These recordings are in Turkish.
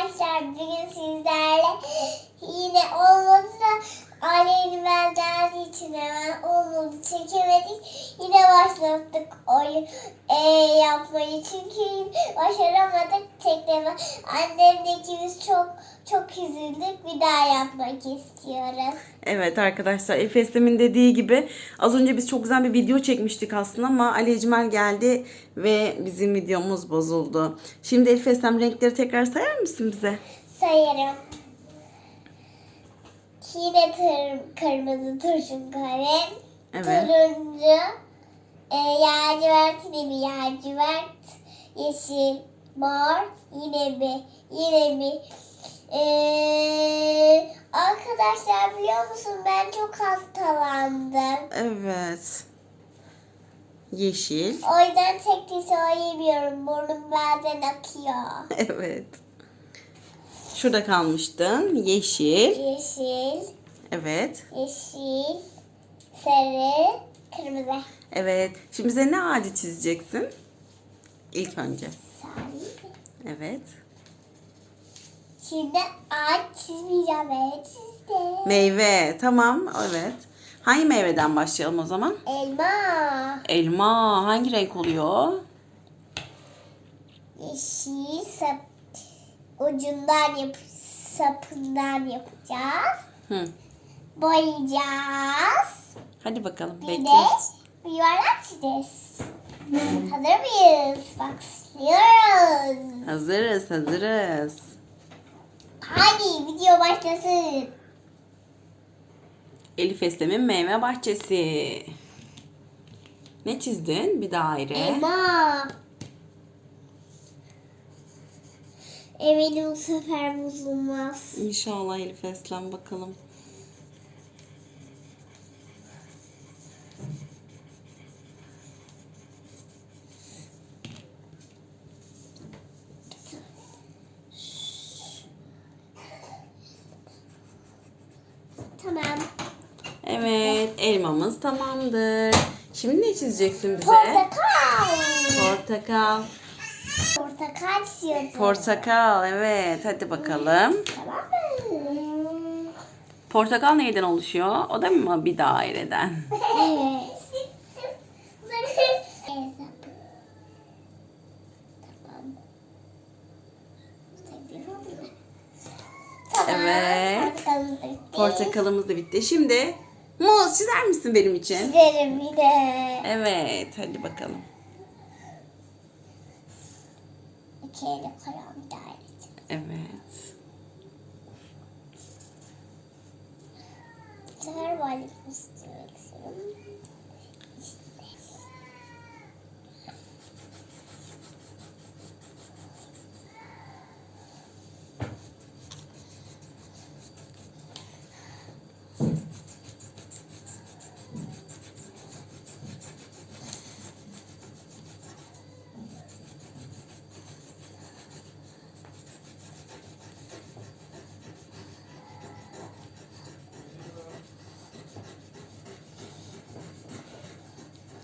arkadaşlar bugün sizlerle yine olmadı ailenin ben geldiği için hemen olmadı çekemedik. Yine başlattık oyun e, yapmayı çünkü başaramadık tekleme. Annemle ikimiz çok çok üzüldük bir daha yapmak istiyoruz. Evet arkadaşlar Efes'lemin dediği gibi az önce biz çok güzel bir video çekmiştik aslında ama Ali Ecmel geldi ve bizim videomuz bozuldu. Şimdi Efes'lem renkleri tekrar sayar mısın bize? Sayarım. Yine tır, kırmızı turşun kalem. Evet. Turuncu. E, lacivert yine bir lacivert. Yeşil. Mor. Yine bir. Yine bir. E, arkadaşlar biliyor musun ben çok hastalandım. Evet. Yeşil. O yüzden tek de söyleyemiyorum. Burnum bazen akıyor. Evet. Şurada kalmıştın. Yeşil. Yeşil. Evet. Yeşil. Sarı. Kırmızı. Evet. Şimdi bize ne ağacı çizeceksin? İlk önce. Sarı. Evet. Şimdi ağaç çizmeyeceğim. Evet çizdim. Meyve. Tamam. Evet. Hangi meyveden başlayalım o zaman? Elma. Elma. Hangi renk oluyor? Yeşil sap. Ucundan yap sapından yapacağız. Hı. Boyayacağız. Hadi bakalım. Bir de Bekliyoruz. bir yuvarlak çizeceğiz. Hazır mıyız? Başlıyoruz. Hazırız. Hazırız. Hadi video başlasın. Elif Eslem'in meyve bahçesi. Ne çizdin? Bir daire. Elma. Eminim bu sefer bozulmaz. İnşallah Elif Eslem bakalım. Elmamız tamamdır. Şimdi ne çizeceksin bize? Portakal. Portakal. Portakal çiziyordum. Portakal, evet. Hadi bakalım. tamam mı? Portakal neyden oluşuyor? O da mı bir daireden? Evet. Tamam. Evet. Portakalımız da bitti. Şimdi muz çizer misin benim için? Çizerim de. Evet, hadi bakalım. İki elle karan bir daire. Evet. Sefer valif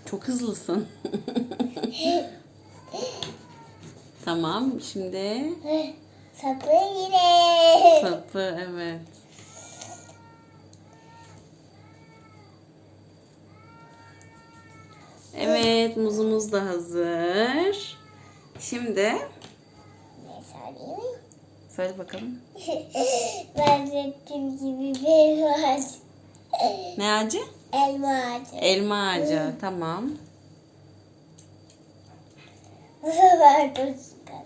Çok hızlısın. tamam, şimdi Sapı yine. sapı, evet. Evet, muzumuz da hazır. Şimdi Ne söyleyeyim? söyle bakalım. Benzettiğim gibi bir ağaç. Ne ağacı? Elma ağacı. Elma ağacı. Tamam. Bu sefer portakal.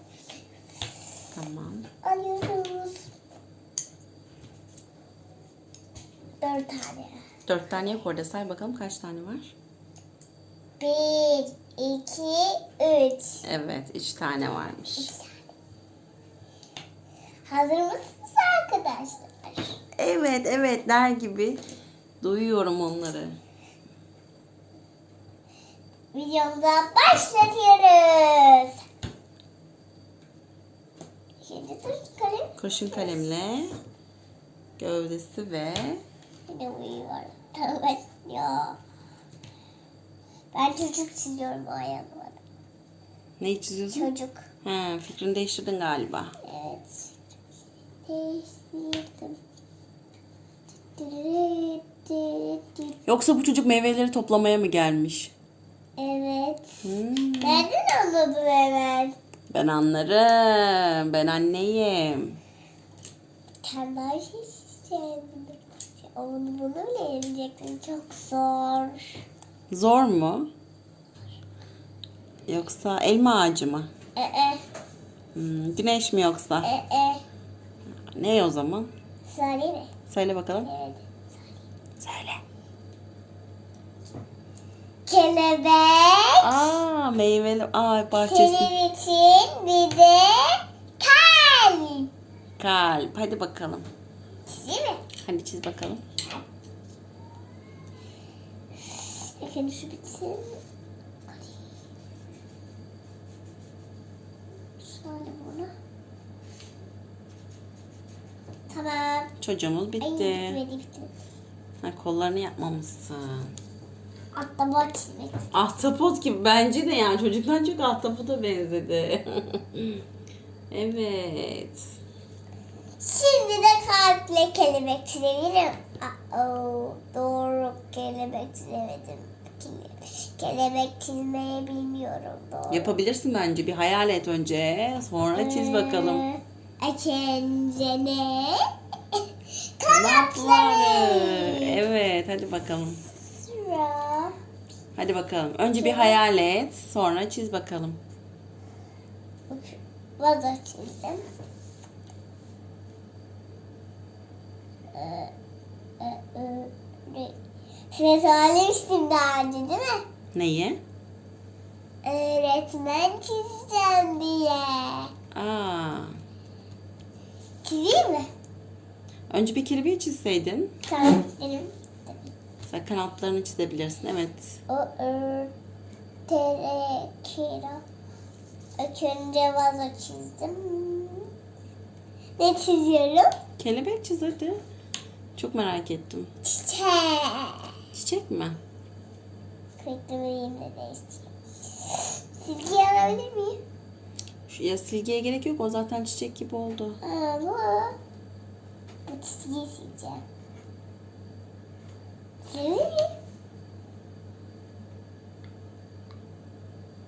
Tamam. Alıyoruz. Dört tane. Dört tane yok orada. Say bakalım kaç tane var? Bir, iki, üç. Evet, üç tane varmış. Hazır mısınız arkadaşlar? Evet, evet der gibi. Duyuyorum onları. Videomuza başlatıyoruz. Şimdi dur kalem. Kurşun kalemle gövdesi ve Yine uyuyor. Tamam başlıyor. Ben çocuk çiziyorum o ayağımda. neyi çiziyorsun? Çocuk. Ha, fikrini değiştirdin galiba. Evet. Değiştirdim. Yoksa bu çocuk meyveleri toplamaya mı gelmiş? Evet. Hmm, Nereden anladın hemen? ben anlarım. Ben anneyim. Kendi şey seçeceğim. Onu bunu bile yenecektin. Çok zor. Zor mu? Yoksa elma ağacı mı? E e Hmm, güneş mi yoksa? e e. Ne o zaman? Söyle mi? Söyle bakalım. Evet. Söyle. Kelebek. Aa meyveli ay bahçesi. Senin için bir de kalp. Kalp. Hadi bakalım. Değil mi? Hadi çiz bakalım. Önce şu bitsin. Şöyle bunu. Tamam. Çocuğumuz Ay bitti. bitmedi bitti. Ha, kollarını yapmamışsın. Bak çizmek istedim. Ahtapot gibi bence de yani çocuktan çok ahtapota benzedi. evet. Şimdi de kalple kelebek çizebilirim. Aa, doğru kelebek çizemedim. Kelebek çizmeyi bilmiyorum doğru. Yapabilirsin bence. Bir hayal et önce. Sonra çiz bakalım. Ee, Önce ne? Kanatları. Evet hadi bakalım. Sıra. Hadi bakalım. Önce bir hayal et. Sonra çiz bakalım. Vazo çizdim. Ee, e, e, re- Size söylemiştim daha önce değil mi? Neyi? Öğretmen çizeceğim diye. Aa. Çizeyim mi? Önce bir kelebeği çizseydin. Çizelim. Sen kanatlarını çizebilirsin. Evet. O örtere kira. İlk önce vazo çizdim. Ne çiziyorum? Kelebek çiz hadi. Çok merak ettim. Çiçek. Çiçek mi? Kırıklarımı de değiştireyim. Silgi alabilir miyim? Şu, ya silgiye gerek yok. O zaten çiçek gibi oldu. Ama sileceğim. Silebilir miyim?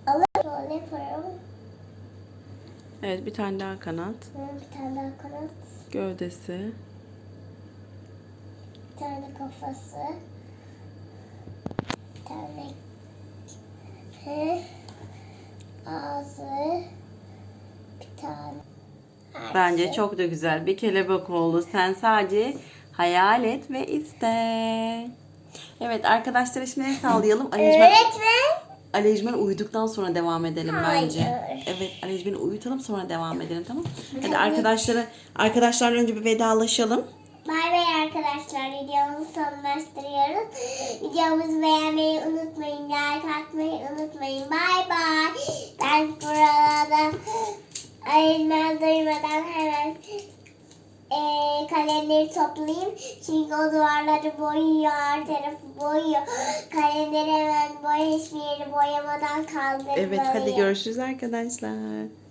Alır. Yaparım. Evet bir tane daha kanat. Bir tane daha kanat. Gövdesi. Bir tane kafası. Bir tane ağzı. Bir tane. Bence çok da güzel bir kelebek oldu. Sen sadece hayal et ve iste. Evet arkadaşlara şimdi el sallayalım. Alejmen, Öğretmen. Alejmen uyuduktan sonra devam edelim bence. Hayır. Evet Alejmen'i uyutalım sonra devam edelim tamam Hadi arkadaşlara arkadaşlarla önce bir vedalaşalım. Bay bay arkadaşlar. Videomuzu sonlaştırıyoruz. Videomuzu beğenmeyi unutmayın. Like atmayı unutmayın. Bay bay. Ben burada ayırmaz kalemleri toplayayım. Çünkü o duvarları boyuyor. Tarafı boyuyor. Kalemleri hemen boya hiçbir yeri boyamadan kaldırmalıyım. Evet hadi görüşürüz arkadaşlar.